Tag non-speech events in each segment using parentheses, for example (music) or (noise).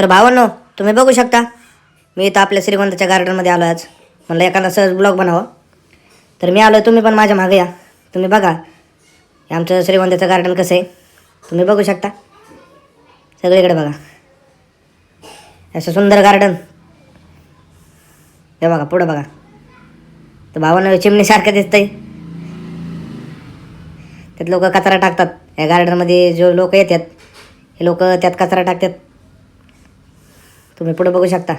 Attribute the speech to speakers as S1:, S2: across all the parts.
S1: तर भावांनो तुम्ही बघू शकता. मी इथं आपल्या श्रीगोंदाच्या गार्डनमध्ये आलो आज. म्हणलं एखादा सहज ब्लॉग बनावा तर मी आलो तुम्ही पण माझ्या मागे या. तुम्ही बघा आमचं श्रीगोंद्याचं गार्डन कसं आहे. तुम्ही बघू शकता. सगळीकडे बघा. असं सुंदर गार्डन हे बघा पुढं बघा. तर भावानं चिमणीसारखं दिसतंय. त्यात लोक कचरा टाकतात. या गार्डनमध्ये जो लोक येतात हे लोक त्यात कचरा टाकतात. तुम्ही पुढं बघू शकता.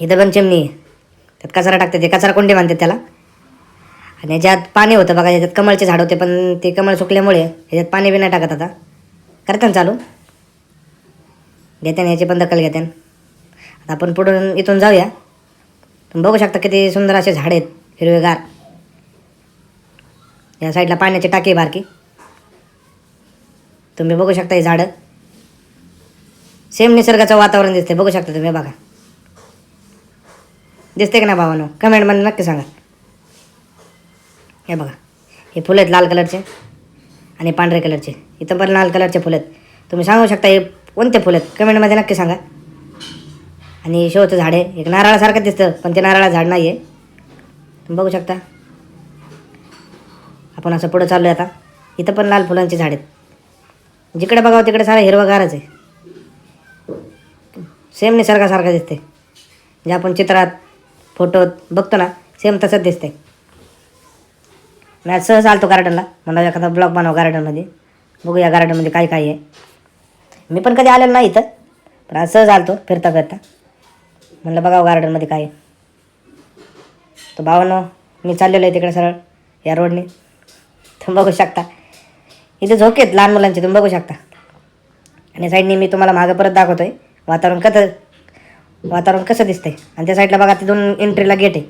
S1: इथं पण चिमणी आहे. त्यात कचरा टाकते ते. कचरा कोंडी म्हणतात त्याला. आणि याच्यात पाणी होतं बघा याच्यात कमळचे झाड होते पण ते कमळ सुकल्यामुळे याच्यात पाणी बी नाही टाकत आता. करते ना चालू? घेत्यान याची पण दखल घेत्यान आता आपण पुढून इथून जाऊया. तुम्ही बघू शकता किती सुंदर असे झाड आहेत हिरवेगार. या साईडला पाण्याची टाकी बारकी. तुम्ही बघू शकता ही झाडं. सेम निसर्गाचं वातावरण दिसते बघू शकता तुम्ही बघा. दिसते का नाही भावानो? कमेंटमध्ये नक्की सांगा. हे बघा. हे फुलं आहेत लाल कलरचे आणि पांढरे कलरचे. इथं पण लाल कलरचे फुलं आहेत. तुम्ही सांगू शकता हे कोणते फुलं आहेत? कमेंटमध्ये नक्की सांगा. आणि शोचं झाड आहे. एक नारळासारखं दिसतं पण ते नारळा झाड नाही आहे तुम्ही बघू शकता. आपण असं पुढं चाललो आहे आता. इथं पण लाल फुलांची झाड आहेत. जिकडे बघावं तिकडे सारं हिरवंगारच आहे. सेम निसर्गासारखं दिसते जे आपण चित्रात फोटोत बघतो ना सेम तसंच दिसते मी आज सहज आलतो गार्डनला मला एखादा ब्लॉग बनव गार्डनमध्ये बघू या गार्डनमध्ये काय काय आहे. मी पण कधी आलेलो नाही इथं पण आज सहज आलतो फिरता फिरता. म्हणलं बघावं गार्डनमध्ये काय आहे. तो भावानं मी चाललेलो आहे तिकडे सरळ या रोडने तुम्ही बघू शकता. इथे झोके आहेत लहान मुलांचे तुम्ही बघू शकता. आणि साईडने मी तुम्हाला मागं परत दाखवतो आहे वातावरण कसं वातावरण कसं दिसतंय? आणि त्या साईडला बघा तिथून एंट्रीला गेट आहे.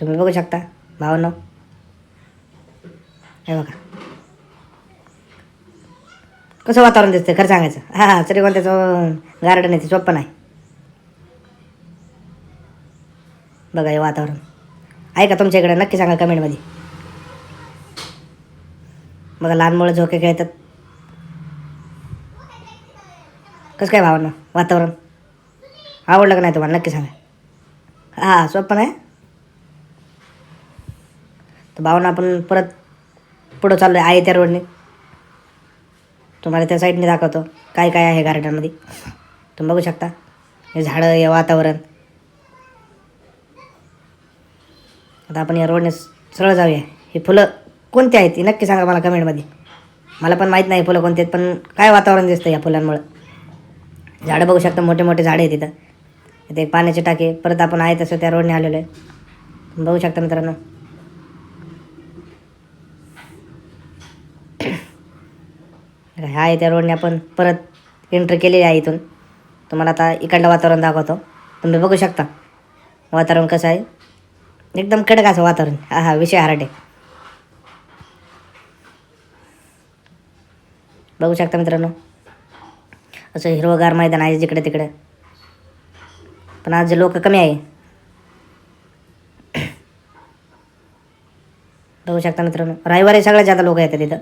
S1: तुम्ही बघू शकता भावनो. हे बघा. कसं वातावरण दिसतंय खरं सांगायचं. हां हां श्रीगोंद्याचं गार्डन आहे ते सोपं नाही. बघा हे वातावरण. आहे का तुमच्या इकडे? नक्की सांगा कमेंटमध्ये बघा लहान मुलं झोके खेळतात. कसं काय भावना वातावरण? आवडलं का नाही तुम्हाला? नक्की सांगा. हां सोपं नाही? तर भावना आपण परत पुढं चाललो आहे त्या रोडने. तुम्हाला त्या साईडने दाखवतो. काय काय आहे गार्डनमध्ये तुम्ही बघू शकता. हे झाडं हे वातावरण. आता आपण या रोडने सरळ जाऊया. हे फुलं कोणती आहेत? ती नक्की सांगा मला कमेंटमध्ये. मला पण माहीत नाही फुलं कोणती आहेत पण काय वातावरण दिसतं या फुलांमुळं? झाडं बघू शकता मोठे मोठे झाडे आहेत तिथं. इथे पाण्याचे पाण्याची टाकी परत आपण आहे तसं त्या रोडने आलेलो आहे. बघू शकता मित्रांनो. ह्या (coughs) आहे त्या रोडने आपण परत एंट्री केलेली आहे इथून. तुम्हाला आता इकडलं वातावरण दाखवतो. तुम्ही बघू शकता. वातावरण कसं आहे? एकदम कडक असं वातावरण. हा हा विषय हराटे. बघू शकता मित्रांनो. असं हिरवगार मैदान आहे जिकडे तिकडे. पण आज लोक कमी आहे. बघू शकता मित्रांनो रविवारी सगळ्यात जादा लोक येतात तिथं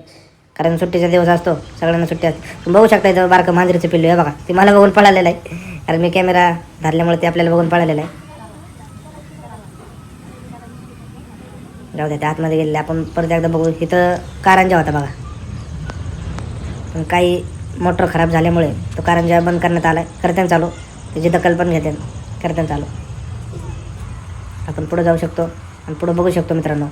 S1: कारण सुट्टीचा दिवस असतो सगळ्यांना सुट्टी असते. बघू शकता इथं बारकं मांजरीचं पिल्लू आहे बघा. ते मला बघून पळालेलं आहे. कारण मी कॅमेरा धरल्यामुळे ते आपल्याला बघून पळालेलं आहे. जाऊ द्या त्या आतमध्ये गेलेले. आपण परत एकदा बघू. इथं कारंजा होता बघा. पण काही मोटर खराब झाल्यामुळे तो कारंजा बंद करण्यात आला आहे करत्यान चालू. त्याची दखल पण घेते करत्यान चालू. आपण पुढं जाऊ शकतो आणि पुढं बघू शकतो मित्रांनो.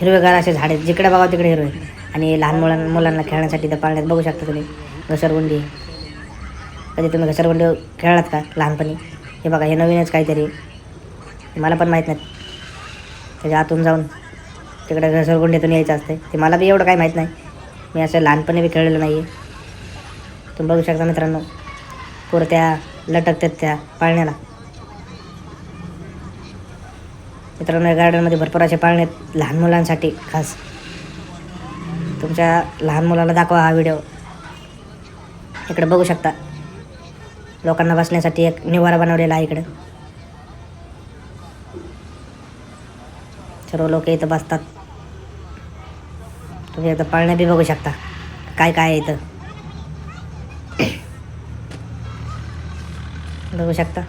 S1: हिरवेगार असे झाडे जिकडे बघा तिकडे हिरवे. आणि लहान मुलां मुलांना खेळण्यासाठी तर पाळण्यात बघू शकता तुम्ही. घसरगुंडी. कधी तुम्ही घसरगुंडी खेळलात का लहानपणी? हे बघा हे नवीनच काहीतरी. मला पण माहीत नाही त्याच्या आतून जाऊन. तिकडे घसरगुंडीतून यायचं असते ते मला बी एवढं काही माहीत नाही. मी असं लहानपणी बी खेळलेलं नाही आहे तुम्ही बघू शकता मित्रांनो पुरत्या लटकतात त्या पाळण्याला. मित्रांनो या गार्डनमध्ये भरपूर असे पाळणे आहेत लहान मुलांसाठी खास. तुमच्या लहान मुलाला दाखवा हा व्हिडिओ. इकडे बघू शकता. लोकांना बसण्यासाठी एक निवारा बनवलेला आहे इकडं. सर्व लोक इथं बसतात. तुम्ही इथं पाळण्या बी बघू शकता. काय काय आहे इथं. बघू शकता.